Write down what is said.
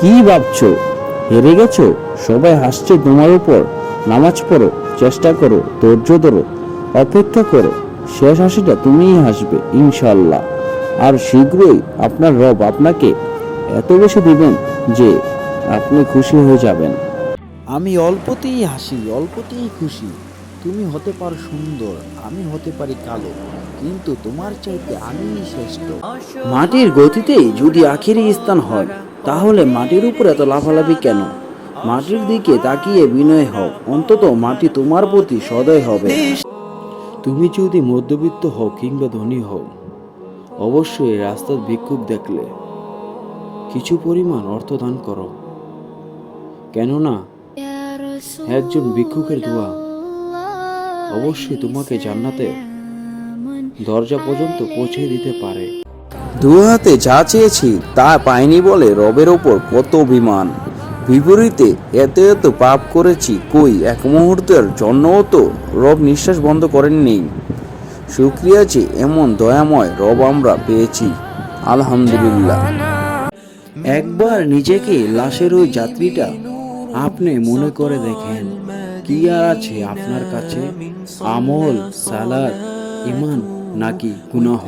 কি ভাবছ? হেরে গেছো? সবাই হাসছে তোমার উপর। নামাজ পড়ো চেষ্টা করো ধৈর্য ধরো অপেক্ষা করো। শেষ হাসিটা তুমিই হাসবে ইনশাল্লাহ আর শীঘ্রই আপনার রব আপনাকে এত বেশি দিবেন যে আপনি খুশি হয়ে যাবেন। আমি অল্পতেই হাসি অল্পতেই খুশি। তুমি হতে পারো সুন্দর আমি হতে পারি কালো কিন্তু তোমার চাইতে আমি শ্রেষ্ঠ। মাটির গতিতেই যদি আখেরি স্থান হয় তাহলে মাটির উপর এত লাফালাফি কেন? মাটির দিকে তাকিয়ে বিনয় হও, অন্তত মাটি তোমার প্রতি সদয় হবে। তুমি যদি মধ্যবিত্ত হও কিংবা ধনী হও, অবশ্যই রাস্তার ভিক্ষুক দেখলে কিছু পরিমাণ অর্থ দান করো। কেননা, একজন ভিক্ষুকের দোয়া অবশ্যই তোমাকে জান্নাতে দরজা পর্যন্ত পৌঁছে দিতে পারে। দু হাতে যা চেয়েছি তা পাইনি বলে রবের ওপর কত অভিমান। বিপরীতে এত এত পাপ করেছি কই এক মুহূর্তের জন্যও তো রব নিঃশ্বাস বন্ধ করেননি। শুক্রিয়া যে এমন দয়াময় রব আমরা পেয়েছি। আলহামদুলিল্লাহ। একবার নিজেকে লাশের ওই যাত্রীটা আপনি মনে করে দেখেন, কি আর আছে আপনার কাছে? আমল সালাদ ইমান নাকি গুনাহ?